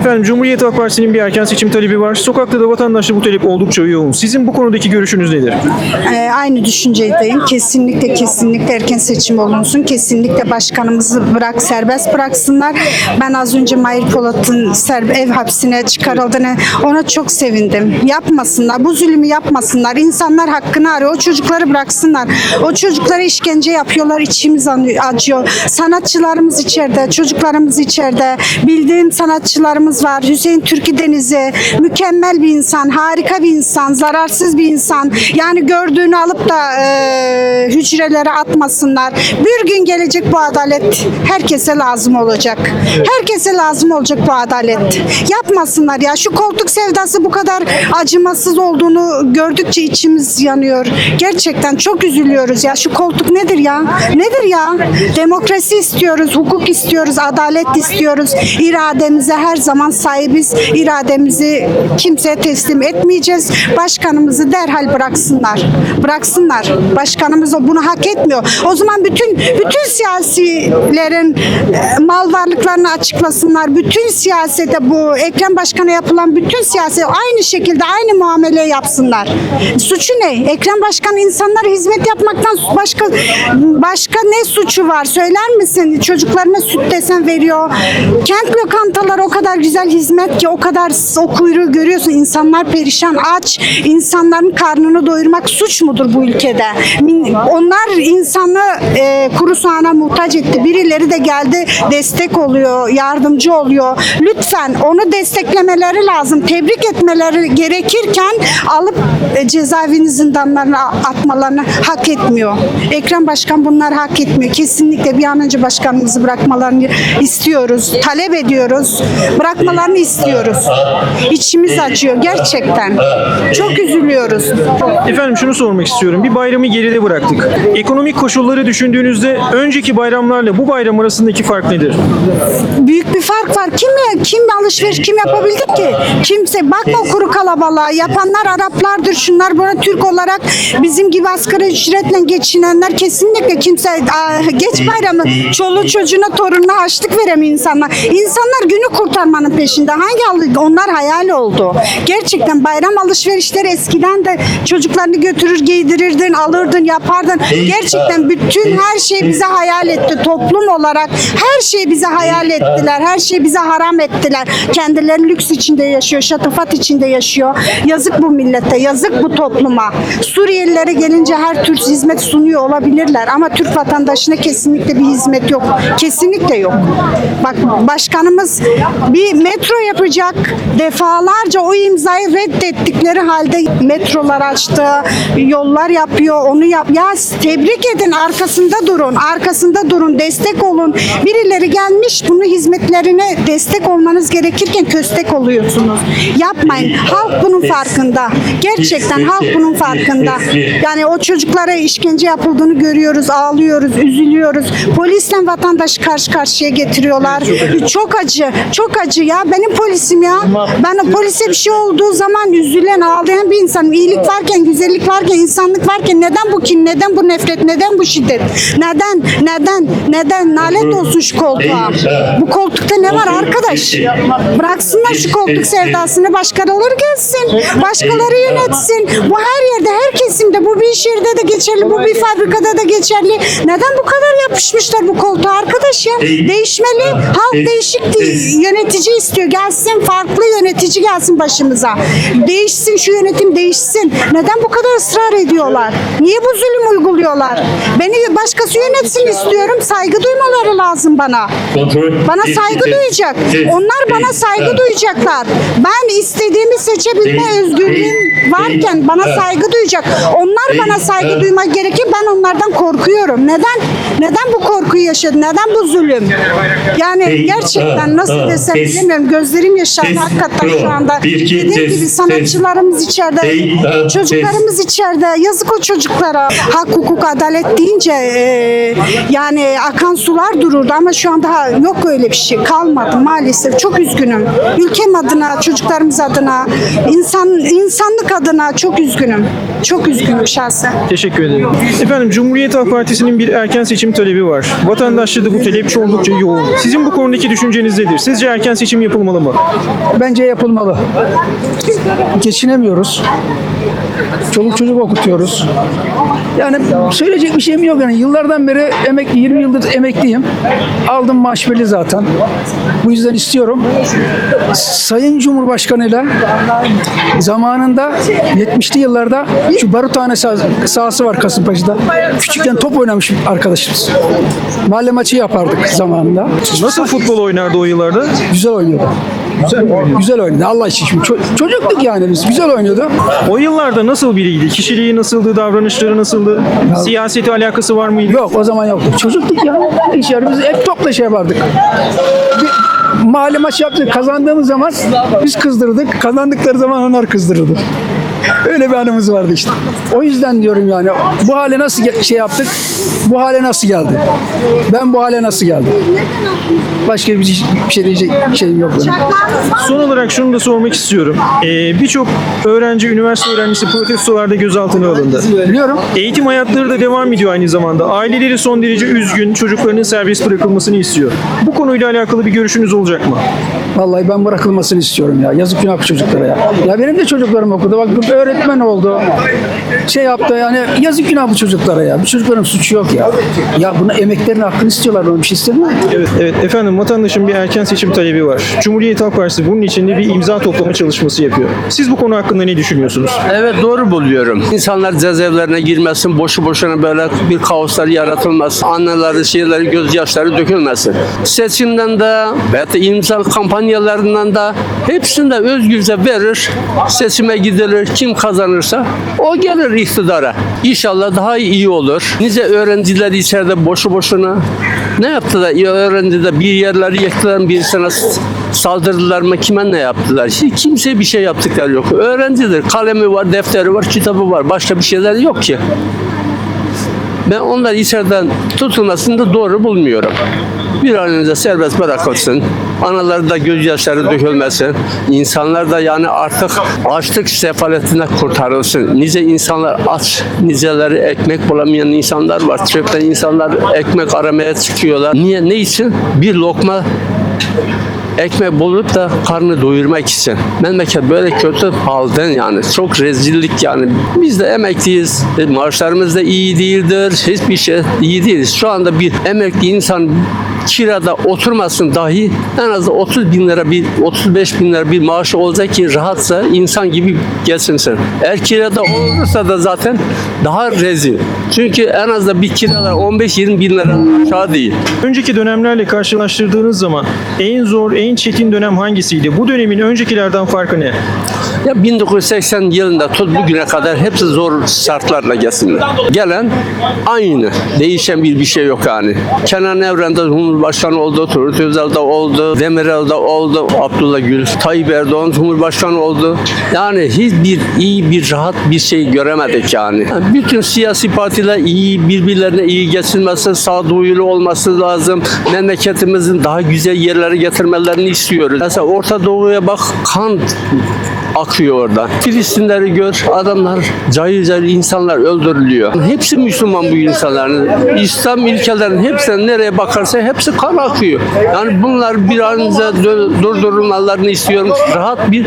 Efendim Cumhuriyet Halk Partisi'nin bir erken seçim talebi var. Sokakta da vatandaşta bu talep oldukça yoğun. Sizin bu konudaki görüşünüz nedir? Ee, aynı düşüncedeyim. Kesinlikle kesinlikle erken seçim olunsun. Kesinlikle başkanımızı bırak serbest bıraksınlar. Ben az önce Mahir Polat'ın ev hapsine çıkarıldığını ona çok sevindim. Yapmasınlar. Bu zulmü yapmasınlar. İnsanlar hakkını arıyor. O çocukları bıraksınlar. O çocuklara işkence yapıyorlar. İçimiz acıyor. Sanatçılarımız içeride, çocuklarımız içeride. Bildiğim sanatçılarımız var. Hüseyin Türkü Deniz'i mükemmel bir insan, harika bir insan, zararsız bir insan. Yani gördüğünü alıp da e, hücrelere atmasınlar. Bir gün gelecek bu adalet herkese lazım olacak. Herkese lazım olacak bu adalet. Yapmasınlar ya. Şu koltuk sevdası bu kadar acımasız olduğunu gördükçe içimiz yanıyor. Gerçekten çok üzülüyoruz ya. Şu koltuk nedir ya? Nedir ya? Demokrasi istiyoruz, hukuk istiyoruz, adalet istiyoruz. İrademize her zaman sahibiz. İrademizi kimseye teslim etmeyeceğiz. Başkanımızı derhal bıraksınlar. Bıraksınlar. Başkanımız bunu hak etmiyor. O zaman bütün bütün siyasilerin e, mal varlıklarını açıklasınlar. Bütün siyasete bu Ekrem Başkan'a yapılan bütün siyaset aynı şekilde aynı muamele yapsınlar. Suçu ne? Ekrem Başkan insanlara hizmet yapmaktan başka başka ne suçu var? Söyler misin? Çocuklarına süt desen veriyor. Kent lokantaları o kadar güzel hizmet ki o kadar o kuyruğu görüyorsun. İnsanlar perişan, aç. İnsanların karnını doyurmak suç mudur bu ülkede? Onlar insanı e, kuru soğana muhtaç etti. Birileri de geldi destek oluyor, yardımcı oluyor. Lütfen onu desteklemeleri lazım. Tebrik etmeleri gerekirken alıp e, cezaevinin zindanlarına atmalarını hak etmiyor. Ekrem Başkan bunlar hak etmiyor. Kesinlikle bir an önce başkanımızı bırakmalarını istiyoruz. Talep ediyoruz. Bırakmalarını istiyoruz. İçimiz acıyor gerçekten. Çok üzülüyoruz. Efendim şunu sormak istiyorum. Bir bayramı geride bıraktık. Ekonomik koşulları düşündüğünüzde önceki bayramlarla bu bayram arasındaki fark nedir? büyük bir fark var. Kim kim alışveriş kim yapabildi ki? Kimse bakma kuru kalabalığa. Yapanlar Araplardır. Şunlar buna Türk olarak bizim gibi asgari ücretle geçinenler kesinlikle kimse Aa, geç bayramı çoluğu çocuğuna torununa açlık veremiyor insanlar. İnsanlar günü kurtarmanın peşinde. Hangi onlar hayal oldu. Gerçekten bayram alışverişleri eskiden de çocuklarını götürür giydirirdin, alırdın, yapardın. Gerçekten bütün her şey bize hayal etti. Toplum olarak her şeyi bize hayal ettiler. Her şeyi bize haram ettiler. Kendileri lüks içinde yaşıyor, şatafat içinde yaşıyor. Yazık bu millete, yazık bu topluma. Suriyelilere gelince her tür hizmet sunuyor olabilirler ama Türk vatandaşına kesinlikle bir hizmet yok. Kesinlikle yok. Bak başkanımız bir metro yapacak. Defalarca o imzayı reddettikleri halde metrolar açtı, yollar yapıyor, onu yap. Ya tebrik edin, arkasında durun, arkasında durun, destek olun. Birileri gelmiş bunu hizmetlerine destek olmanız gerekirken köstek oluyorsunuz. Yapmayın. Halk bunun farkında. Gerçekten halk bunun farkında. Yani o çocuklara işkence yapıldığını görüyoruz, ağlıyoruz, üzülüyoruz. Polisle vatandaş karşı karşıya getiriyorlar. Çok acı, çok acı ya. Benim polisim ya. Ben o polise bir şey olduğu zaman üzülen, ağlayan bir insanım. İyilik varken, güzellik varken, insanlık varken neden bu kin, neden bu nefret, neden bu şiddet? Neden, neden, neden? Nalet olsun şu koltuğa. Bu koltukta ne var arkadaş? Bıraksınlar şu koltuk sevdasını, başkaları gelsin. Başkaları yönetsin. Bu her yerde, her kesimde. Bu bir iş yerinde de geçerli, bu bir fabrikada da geçerli. Neden bu kadar yapışmışlar bu koltuğa arkadaş ya? Değişmeli. Halk değişik bir yönetici istiyor. Gelsin farklı yönetici gelsin başımıza. Değişsin şu yönetim değişsin. Neden bu kadar ısrar ediyorlar? Niye bu zulüm uyguluyorlar? Beni başkası yönetsin istiyorum. Saygı duymaları lazım bana. Bana saygı duyacak. Onlar bana saygı duyacaklar. Ben istediğimi seçebilme özgürlüğüm varken bana saygı duyacak. Onlar bana saygı duymak gerekir. Ben onlardan korkuyorum. Neden? Neden bu korkuyu yaşadı? Neden bu zulüm? Yani gerçekten nasıl desem Ses. bilmiyorum. Gözlerim yaşardı Ses. hakikaten şu anda. Bir, iki, Dediğim ses, gibi ses. sanatçılarımız içeride. Çocuklarımız içeride. Yazık o çocuklara. Hak, hukuk, adalet deyince e, yani akan sular dururdu ama şu anda yok öyle bir şey. Kalmadı maalesef. Çok üzgünüm. Ülkem adına, çocuklarımız adına, insan insanlık adına çok üzgünüm. Çok üzgünüm şahsen. Teşekkür ederim. Efendim Cumhuriyet Halk Partisi'nin bir erken seçim seçim talebi var. Vatandaşta da bu talep oldukça yoğun. Sizin bu konudaki düşünceniz nedir? Sizce erken seçim yapılmalı mı? Bence yapılmalı. Geçinemiyoruz. Çoluk çocuk okutuyoruz. Yani söyleyecek bir şeyim yok yani. Yıllardan beri emekli, 20 yıldır emekliyim. Aldım maaş belli zaten. Bu yüzden istiyorum. Sayın Cumhurbaşkanı'yla zamanında 70'li yıllarda şu baruthane sah- sahası var Kasımpaşa'da. Küçükken top oynamış arkadaşımız. Mahalle maçı yapardık zamanında. Nasıl futbol oynardı o yıllarda? Güzel oynuyordu. Güzel oynadı. Allah için şimdi. Ço- çocuktuk yani biz. Güzel oynuyordu. O yıllarda nasıl biriydi? Kişiliği nasıldı? Davranışları nasıldı? Siyasete alakası var mıydı? Yok o zaman yoktu. Çocuktuk ya. İş yani biz hep topla şey yapardık. Bir mahalle maç yaptık. Kazandığımız zaman biz kızdırdık. Kazandıkları zaman onlar kızdırırdı. Öyle bir anımız vardı işte. O yüzden diyorum yani bu hale nasıl şey yaptık? Bu hale nasıl geldi? Ben bu hale nasıl geldim? Başka bir şey, bir şey diyecek şeyim yok benim. Son olarak şunu da sormak istiyorum. Ee, Birçok öğrenci, üniversite öğrencisi protestolarda gözaltına alındı. Biliyorum. Eğitim hayatları da devam ediyor aynı zamanda. Aileleri son derece üzgün, çocuklarının serbest bırakılmasını istiyor. Bu konuyla alakalı bir görüşünüz olacak mı? Vallahi ben bırakılmasını istiyorum ya. Yazık günah bu çocuklara ya. Ya benim de çocuklarım okudu. Bak bu öğretmen oldu. Şey yaptı yani yazık günah bu çocuklara ya. Bu çocukların suçu yok ya. Ya buna emeklerin hakkını istiyorlar. Onu bir şey istemiyor. Evet, evet. Efendim vatandaşın bir erken seçim talebi var. Cumhuriyet Halk Partisi bunun için de bir imza toplama çalışması yapıyor. Siz bu konu hakkında ne düşünüyorsunuz? Evet doğru buluyorum. İnsanlar cezaevlerine girmesin, boşu boşuna böyle bir kaoslar yaratılmasın, anneleri, şeyleri, gözyaşları dökülmesin. Seçimden de ve de imza kampanyalarından da hepsinde özgürce verir, seçime gidilir, kim kazanırsa o gelir iktidara. İnşallah daha iyi olur. Nice öğrenciler içeride boşu boşuna ne yaptılar? Öğrenciler bir yerleri yıktılar, birisine saldırdılar mı kime ne yaptılar? Hiç kimseye bir şey yaptıkları yok. Öğrencidir. Kalemi var, defteri var, kitabı var. Başka bir şeyler yok ki. Ben onlar içeriden tutulmasını da doğru bulmuyorum. Bir an önce serbest bırakılsın. Anaları da gözyaşları dökülmesin. İnsanlar da yani artık açlık sefaletinden kurtarılsın. Nice insanlar aç, niceleri ekmek bulamayan insanlar var. Çöpten insanlar ekmek aramaya çıkıyorlar. Niye? Ne için? Bir lokma ekmek bulup da karnı doyurmak için. Memleket böyle kötü halden yani çok rezillik yani. Biz de emekliyiz. E, Maaşlarımız da iyi değildir. Hiçbir şey iyi değiliz. Şu anda bir emekli insan kirada oturmasın dahi en az 30 bin lira bir 35 bin lira bir maaşı olacak ki rahatsa insan gibi geçinsin. Eğer kirada olursa da zaten daha rezil. Çünkü en az da bir kiralar 15-20 bin lira aşağı değil. Önceki dönemlerle karşılaştırdığınız zaman en zor, en çetin dönem hangisiydi? Bu dönemin öncekilerden farkı ne? Ya 1980 yılında tut bugüne kadar hepsi zor şartlarla gelsinler. Gelen aynı. Değişen bir bir şey yok yani. Kenan Evren'de Cumhurbaşkanı oldu, Turgut Özal da oldu, Demirel de oldu, Abdullah Gül, Tayyip Erdoğan Cumhurbaşkanı oldu. Yani hiçbir iyi bir rahat bir şey göremedik yani. Yani Bütün siyasi partiler iyi, birbirlerine iyi geçinmesi, sağduyulu olması lazım. Memleketimizin daha güzel yerlere getirmelerini istiyoruz. Mesela Orta Doğu'ya bak kan akıyor orada. Filistinleri gör, adamlar cayır cayır insanlar öldürülüyor. Hepsi Müslüman bu insanların. İslam ilkelerinin hepsine nereye bakarsa hepsi kan akıyor. Yani bunlar bir an önce dö- durdurulmalarını istiyorum. Rahat bir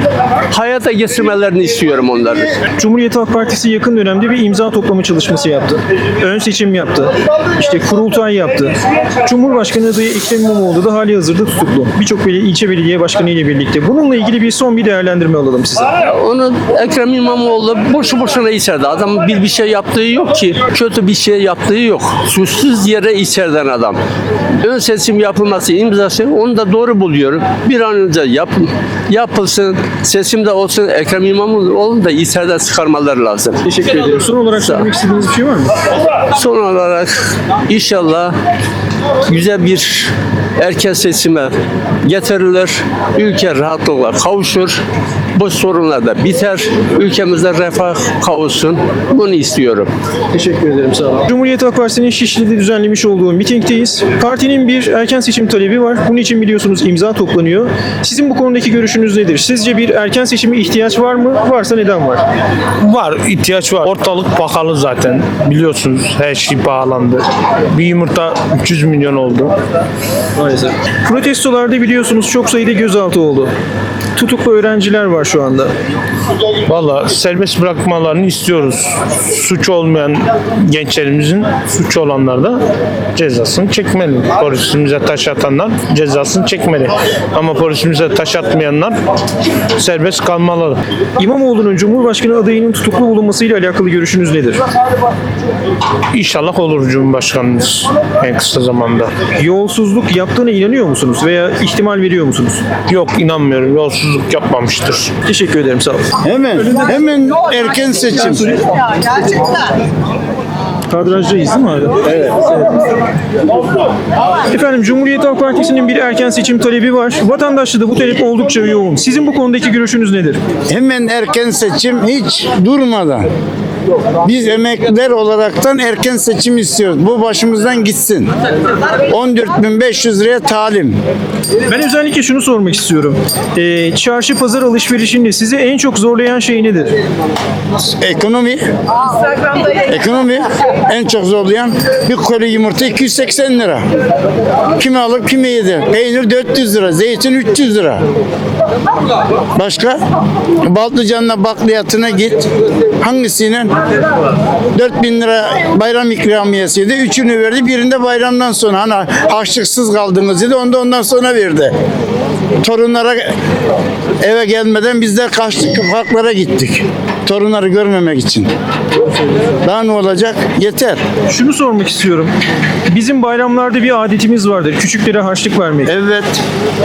hayata geçirmelerini istiyorum onları. Cumhuriyet Halk Partisi yakın dönemde bir imza toplama çalışması yaptı. Ön seçim yaptı. İşte kurultay yaptı. Cumhurbaşkanı adayı Ekrem İmamoğlu da hali hazırda tutuklu. Birçok ilçe belediye başkanı ile birlikte. Bununla ilgili bir son bir değerlendirme alalım. Onu Ekrem İmamoğlu boşu boşuna içeride. Adam bir bir şey yaptığı yok ki. Kötü bir şey yaptığı yok. Suçsuz yere içeriden adam. Ön seçim yapılması imzası onu da doğru buluyorum. Bir an önce yap, yapılsın. Seçimde olsun. Ekrem İmamoğlu'nu da içeriden çıkarmaları lazım. Teşekkür ederim. Son olarak söylemek istediğiniz bir şey var mı? Son olarak inşallah güzel bir erken seçime getirilir. Ülke rahatlıkla kavuşur. Bu sorunlar da biter. Ülkemizde refah kavuşsun. Bunu istiyorum. Teşekkür ederim sağ olun. Cumhuriyet Halk Partisi'nin Şişli'de düzenlemiş olduğu mitingdeyiz. Partinin bir erken seçim talebi var. Bunun için biliyorsunuz imza toplanıyor. Sizin bu konudaki görüşünüz nedir? Sizce bir erken seçime ihtiyaç var mı? Varsa neden var? Var, ihtiyaç var. Ortalık pahalı zaten. Biliyorsunuz her şey pahalandı. Bir yumurta 300 milyon oldu. Maalesef. Protestolarda biliyorsunuz çok sayıda gözaltı oldu. Tutuklu öğrenciler var şu anda. Valla serbest bırakmalarını istiyoruz. Suç olmayan gençlerimizin suç olanlar da cezasını çekmeli. Polisimize taş atanlar cezasını çekmeli. Ama polisimize taş atmayanlar serbest kalmalı. İmamoğlu'nun Cumhurbaşkanı adayının tutuklu bulunmasıyla alakalı görüşünüz nedir? İnşallah olur Cumhurbaşkanımız en kısa zamanda. Yolsuzluk yaptığına inanıyor musunuz veya ihtimal veriyor musunuz? Yok inanmıyorum yolsuzluk yapmamıştır. Teşekkür ederim sağ olun. Hemen, hemen erken seçim. Kadrajdayız değil mi abi? Evet. Efendim Cumhuriyet Halk Partisi'nin bir erken seçim talebi var. Vatandaşta da bu talep oldukça yoğun. Sizin bu konudaki görüşünüz nedir? Hemen erken seçim hiç durmadan. Biz emekliler olaraktan erken seçim istiyoruz. Bu başımızdan gitsin. 14.500 liraya talim. Ben özellikle şunu sormak istiyorum. Ee, çarşı pazar alışverişinde sizi en çok zorlayan şey nedir? Ekonomi. Ekonomi en çok zorlayan bir koli yumurta 280 lira. Kimi alıp kimi yedi. Peynir 400 lira, zeytin 300 lira. Başka? Baltıcan'la bakliyatına git. Hangisinin? 4000 lira bayram ikramiyesiydi. Üçünü verdi. Birinde bayramdan sonra hani harçlıksız kaldınız dedi. Onu da ondan sonra verdi. Torunlara eve gelmeden biz de kaçtık parklara gittik. Torunları görmemek için. Daha ne olacak? Yeter. Şunu sormak istiyorum. Bizim bayramlarda bir adetimiz vardır. Küçüklere harçlık vermek. Evet.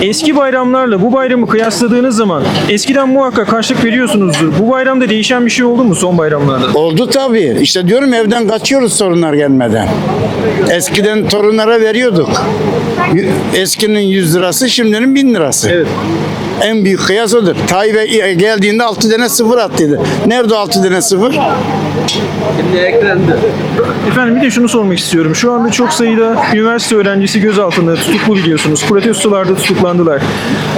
Eski bayramlarla bu bayramı kıyasladığınız zaman eskiden muhakkak harçlık veriyorsunuzdur. Bu bayramda değişen bir şey oldu mu son bayramlarda? Oldu tabii. İşte diyorum evden kaçıyoruz torunlar gelmeden. Eskiden torunlara veriyorduk. Eskinin 100 lirası, şimdinin 1000 lirası. Evet. En büyük kıyas odur. Tayyip'e geldiğinde 6 tane sıfır attıydı. Nerede o 6 tane sıfır? Efendim bir de şunu sormak istiyorum. Şu anda çok sayıda üniversite öğrencisi gözaltında tutuklu biliyorsunuz. Protestolarda tutuklandılar.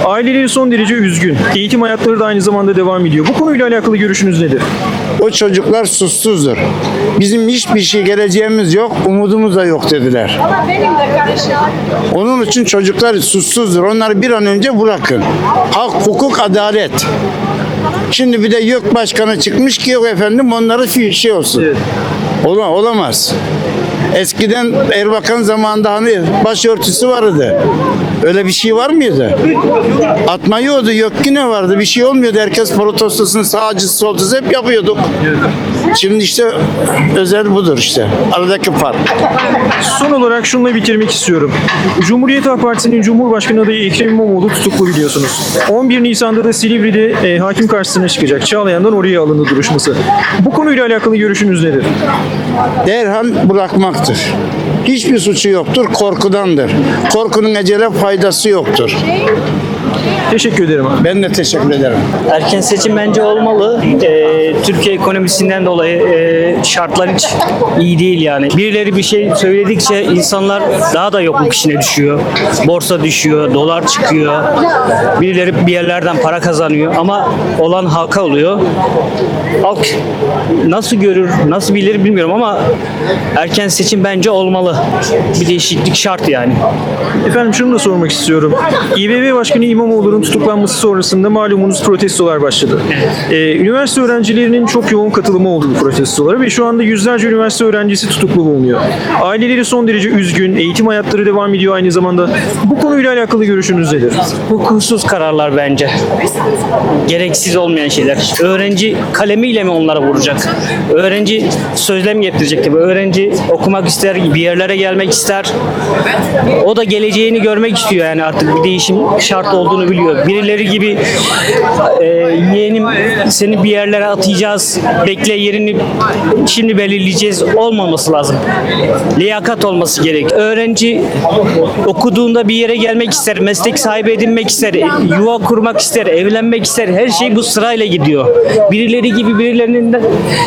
Aileleri son derece üzgün. Eğitim hayatları da aynı zamanda devam ediyor. Bu konuyla alakalı görüşünüz nedir? O çocuklar suçsuzdur. Bizim hiçbir şey geleceğimiz yok, umudumuz da yok dediler. Onun için çocuklar suçsuzdur. Onları bir an önce bırakın. Hak, hukuk, adalet. Şimdi bir de yok başkanı çıkmış ki yok efendim onları şey olsun. Evet. Ola- olamaz. Eskiden Erbakan zamanında hani başörtüsü vardı. Öyle bir şey var mıydı? Atma yoktu. Yok ki ne vardı? Bir şey olmuyordu. Herkes protestosunu sağcısı solcusu hep yapıyorduk. Şimdi işte özel budur işte. Aradaki fark. Son olarak şununla bitirmek istiyorum. Cumhuriyet Halk Partisi'nin Cumhurbaşkanı adayı Ekrem İmamoğlu tutuklu biliyorsunuz. 11 Nisan'da da Silivri'de e, hakim karşısına çıkacak. Çağlayan'dan oraya alındı duruşması. Bu konuyla alakalı görüşünüz nedir? Derhal bırakmaktır. Hiçbir suçu yoktur. Korkudandır. Korkunun ecele faydası yoktur. Teşekkür ederim abi. Ben de teşekkür ederim. Erken seçim bence olmalı. Ee, Türkiye ekonomisinden dolayı e, şartlar hiç iyi değil yani. Birileri bir şey söyledikçe insanlar daha da yokluk içine düşüyor. Borsa düşüyor, dolar çıkıyor. Birileri bir yerlerden para kazanıyor ama olan halka oluyor. Halk nasıl görür, nasıl bilir bilmiyorum ama erken seçim bence olmalı. Bir değişiklik şart yani. Efendim şunu da sormak istiyorum. İBB Başkanı İmamoğlu'nun tutuklanması sonrasında malumunuz protestolar başladı. Ee, üniversite öğrencilerinin çok yoğun katılımı oldu bu protestolara ve şu anda yüzlerce üniversite öğrencisi tutuklu bulunuyor. Aileleri son derece üzgün, eğitim hayatları devam ediyor aynı zamanda. Bu konuyla alakalı görüşünüz nedir? Hukuksuz kararlar bence. Gereksiz olmayan şeyler. Öğrenci kalemiyle mi onlara vuracak? Öğrenci sözlem getirecek gibi. Öğrenci okumak ister, bir yerlere gelmek ister. O da geleceğini görmek istiyor yani artık bir değişim şart olduğunu biliyor. İstiyor. Birileri gibi e, yeğenim seni bir yerlere atacağız. Bekle yerini şimdi belirleyeceğiz olmaması lazım. Liyakat olması gerek. Öğrenci okuduğunda bir yere gelmek ister, meslek sahibi edinmek ister, yuva kurmak ister, evlenmek ister. Her şey bu sırayla gidiyor. Birileri gibi birilerinin de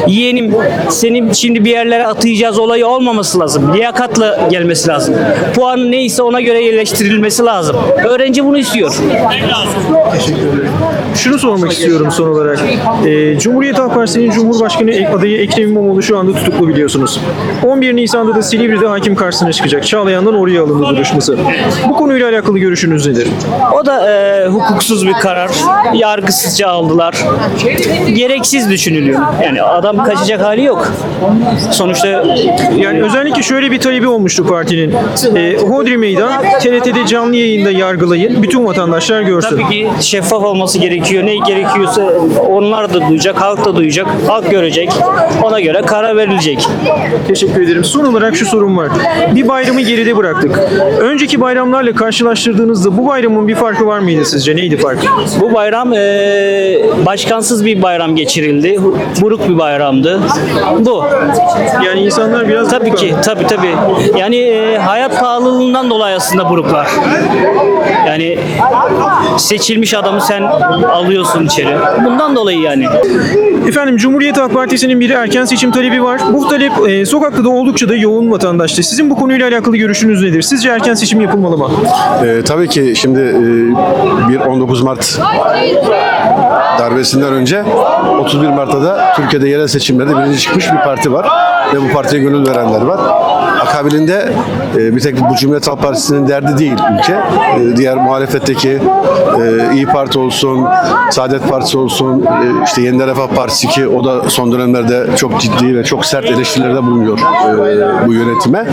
yeğenim seni şimdi bir yerlere atayacağız olayı olmaması lazım. Liyakatla gelmesi lazım. Puan neyse ona göre yerleştirilmesi lazım. Öğrenci bunu istiyor. Şunu sormak istiyorum son olarak. Ee, Cumhuriyet Halk Partisi'nin Cumhurbaşkanı adayı Ekrem İmamoğlu şu anda tutuklu biliyorsunuz. 11 Nisan'da da Silivri'de hakim karşısına çıkacak. Çağlayan'dan oraya alındı duruşması. Bu konuyla alakalı görüşünüz nedir? O da e, hukuksuz bir karar. Yargısızca aldılar. Gereksiz düşünülüyor. Yani adam kaçacak hali yok. Sonuçta Yani özellikle şöyle bir talebi olmuştu partinin. Ee, Hodri Meydan TRT'de canlı yayında yargılayın. Bütün vatandaşlar görsün. Tabii ki şeffaf olması gerekiyor. Ne gerekiyorsa onlar da duyacak, halk da duyacak. Halk görecek. Ona göre karar verilecek. Teşekkür ederim. Son olarak şu sorum var. Bir bayramı geride bıraktık. Önceki bayramlarla karşılaştırdığınızda bu bayramın bir farkı var mıydı sizce? Neydi farkı? Bu bayram e, başkansız bir bayram geçirildi. Buruk bir bayramdı. Bu. Yani insanlar biraz Tabii ki, tabii tabii. Yani e, hayat pahalılığından dolayı aslında buruklar. Yani seçilmiş adamı sen alıyorsun içeri. Bundan dolayı yani. Efendim Cumhuriyet Halk Partisi'nin bir erken seçim talebi var. Bu talep e, sokakta da oldukça da yoğun vatandaşta. Sizin bu konuyla alakalı görüşünüz nedir? Sizce erken seçim yapılmalı mı? Ee, tabii ki şimdi e, bir 19 Mart darbesinden önce 31 Mart'ta da Türkiye'de yerel seçimlerde birinci çıkmış bir parti var ve bu partiye gönül verenler var. Akabinde e, bir tek bu Cumhuriyet Halk Partisi'nin derdi değil ülke. E, diğer muhalefetteki e, İyi Parti olsun, Saadet Partisi olsun, e, işte Yeniden Refah Partisi ki o da son dönemlerde çok ciddi ve çok sert eleştirilerde bulunuyor e, bu yönetime.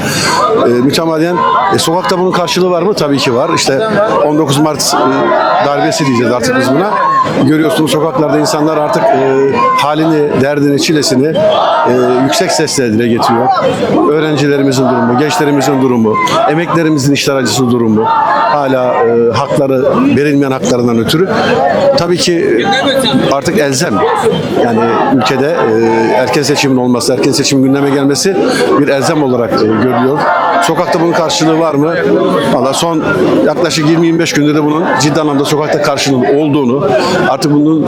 E, mütemadiyen e, sokakta bunun karşılığı var mı? Tabii ki var. İşte 19 Mart e, darbesi diyeceğiz artık biz buna. Görüyorsunuz sokaklarda insanlar artık e, halini, derdini, çilesini e, yüksek sesle dile getiriyor. Öğrencilerimizin durumu, gençlerimizin durumu, emeklerimizin işler acısı durumu, hala e, hakları verilmeyen haklarından ötürü. Tabii ki artık elzem. Yani ülkede e, erken seçimin olması, erken seçimin gündeme gelmesi bir elzem olarak e, görülüyor. Sokakta bunun karşılığı var mı? Valla son yaklaşık 20-25 günde de bunun ciddi anlamda sokakta karşılığının olduğunu, artık bunun e,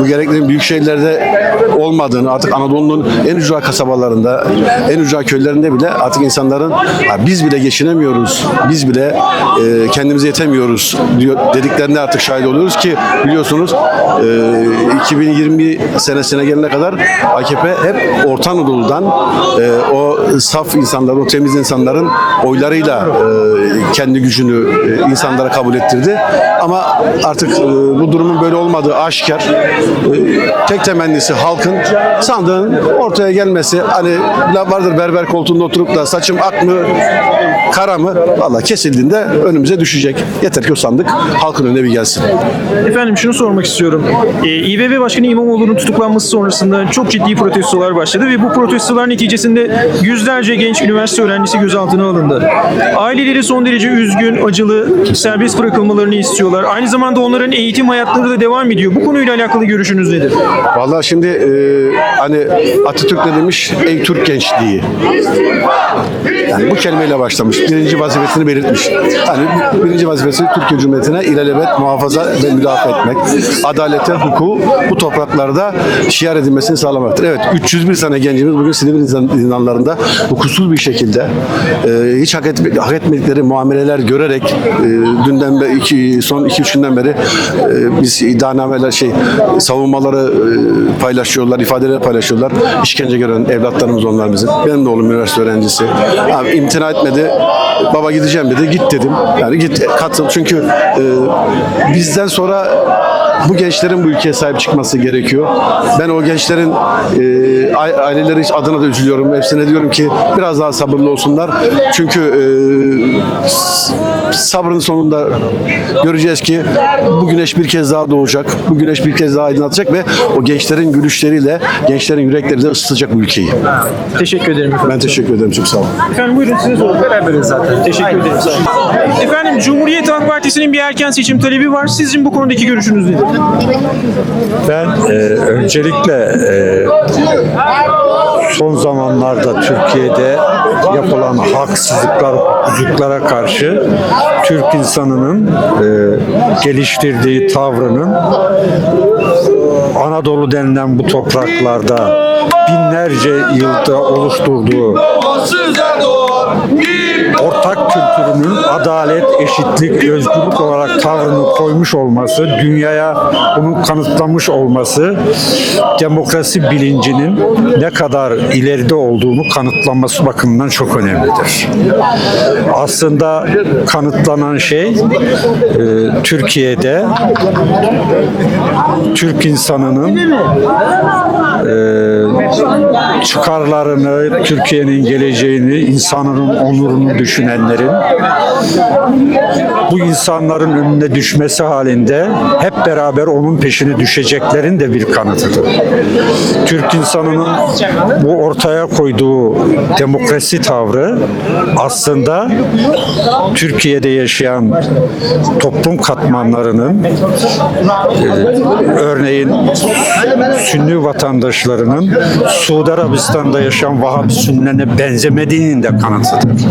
bu gereklerin büyük şehirlerde olmadığını, artık Anadolu'nun en ücra kasabalarında, en ücra köylerinde bile artık insanların "Ha, biz bile geçinemiyoruz, biz bile e, kendimize yetemiyoruz diyor, dediklerine artık şahit oluyoruz ki biliyorsunuz e, 2020 senesine gelene kadar AKP hep Orta Anadolu'dan e, o saf insanların, o temiz insanların oylarıyla e, kendi gücünü e, insanlara kabul ettirdi. Ama artık e, bu durumun böyle olmadığı aşikar. Tek temennisi halkın sandığın ortaya gelmesi. Hani vardır berber koltuğunda oturup da saçım ak mı kara mı? Valla kesildiğinde önümüze düşecek. Yeter ki o sandık halkın önüne bir gelsin. Efendim şunu sormak istiyorum. Ee, İBB Başkanı İmamoğlu'nun tutuklanması sonrasında çok ciddi protestolar başladı ve bu protestolar neticesinde yüzlerce genç üniversite öğrencisi gözaltına alındı. Aileleri son derece üzgün, acılı, serbest bırakılmalarını istiyorlar. Aynı zamanda onların eğitim hayatları da devam ediyor. Bu konuyla alakalı görüşünüz nedir? Vallahi şimdi e, hani Atatürk ne demiş? Ey Türk gençliği. Yani bu kelimeyle başlamış. Birinci vazifesini belirtmiş. Hani birinci vazifesi Türkiye Cumhuriyeti'ne ilelebet muhafaza ve müdafaa etmek. Adalete, hukuku bu topraklarda şiar edilmesini sağlamaktır. Evet 301 tane gencimiz bugün Silivri zindanlarında hukuksuz bir şekilde e, hiç hak, etme, hak etmedikleri muameleler görerek e, dünden beri, iki, son 2-3 günden beri e, biz iddianameler şey savunmaları e, paylaşıyorlar, ifadeler paylaşıyorlar. İşkence gören evlatlarımız onlar bizim. Benim de oğlum üniversite öğrencisi. Abi, imtina etmedi. Baba gideceğim dedi. Git dedim. Yani git katıl. Çünkü e, bizden sonra bu gençlerin bu ülkeye sahip çıkması gerekiyor. Ben o gençlerin e, aileleri adına da üzülüyorum. Hepsine diyorum ki biraz daha sabırlı olsunlar. Çünkü e, sabrın sonunda göreceğiz ki bu güneş bir kez daha doğacak. Bu güneş bir kez daha aydınlatacak ve o gençlerin gülüşleriyle, gençlerin yürekleriyle ısıtacak bu ülkeyi. Teşekkür ederim efendim. Ben teşekkür ederim. Çok sağ olun. Efendim buyurun size sorun. Beraber öyle zaten. Teşekkür ederim. Efendim Cumhuriyet Halk Partisi'nin bir erken seçim talebi var. Sizin bu konudaki görüşünüz nedir? Ben e, öncelikle e, son zamanlarda Türkiye'de yapılan haksızlıklar, hukuklara karşı Türk insanının e, geliştirdiği tavrının Anadolu denilen bu topraklarda binlerce yılda oluşturduğu ortak kültürünün adalet, eşitlik, özgürlük olarak tavrını koymuş olması, dünyaya bunu kanıtlamış olması, demokrasi bilincinin ne kadar ileride olduğunu kanıtlaması bakımından çok önemlidir. Aslında kanıtlanan şey e, Türkiye'de Türk insanının e, çıkarlarını, Türkiye'nin geleceğini, insanın onurunu düşünenlerin bu insanların önüne düşmesi halinde hep beraber onun peşine düşeceklerin de bir kanıtıdır. Türk insanının bu ortaya koyduğu demokrasi tavrı aslında Türkiye'de yaşayan toplum katmanlarının e, örneğin Sünni vatandaşlarının Suudi Arabistan'da yaşayan Vahabi Sünnilerine benzemediğinin de kanıtıdır.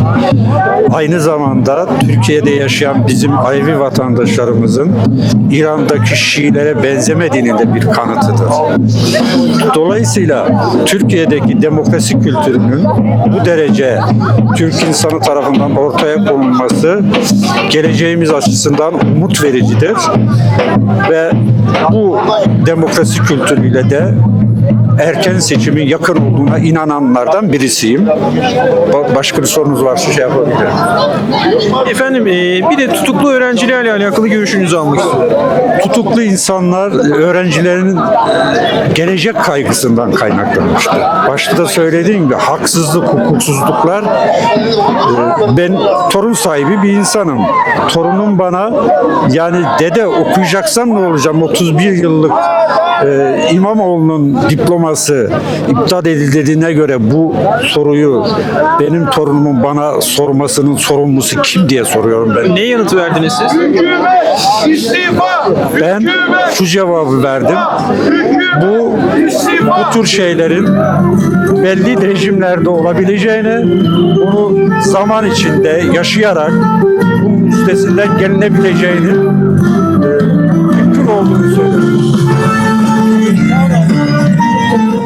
Aynı zamanda Türkiye'de yaşayan bizim Alevi vatandaşlarımızın İran'daki Şiilere benzemediğinin de bir kanıtıdır. Dolayısıyla Türkiye'deki demokrasi kültürünün bu derece Türk insanı tarafından ortaya konulması geleceğimiz açısından umut vericidir. Ve bu demokrasi kültürüyle de erken seçimin yakın olduğuna inananlardan birisiyim. Ba- Başka bir sorunuz varsa şey yapabilirim. Efendim e, bir de tutuklu öğrencilerle alakalı görüşünüzü almak istiyorum. Tutuklu insanlar öğrencilerin gelecek kaygısından kaynaklanmıştır. Başta da söylediğim gibi haksızlık, hukuksuzluklar e, ben torun sahibi bir insanım. Torunum bana yani dede okuyacaksan ne olacağım 31 yıllık e, İmamoğlu'nun diploması iptal edildiğine göre bu soruyu benim torunumun bana sormasının sorumlusu kim diye soruyorum ben. Ne yanıt verdiniz siz? Ben şu cevabı verdim. Bu bu tür şeylerin belli rejimlerde olabileceğini, bunu zaman içinde yaşayarak bunun üstesinden gelinebileceğini e, mümkün olduğunu söyledim. Thank you.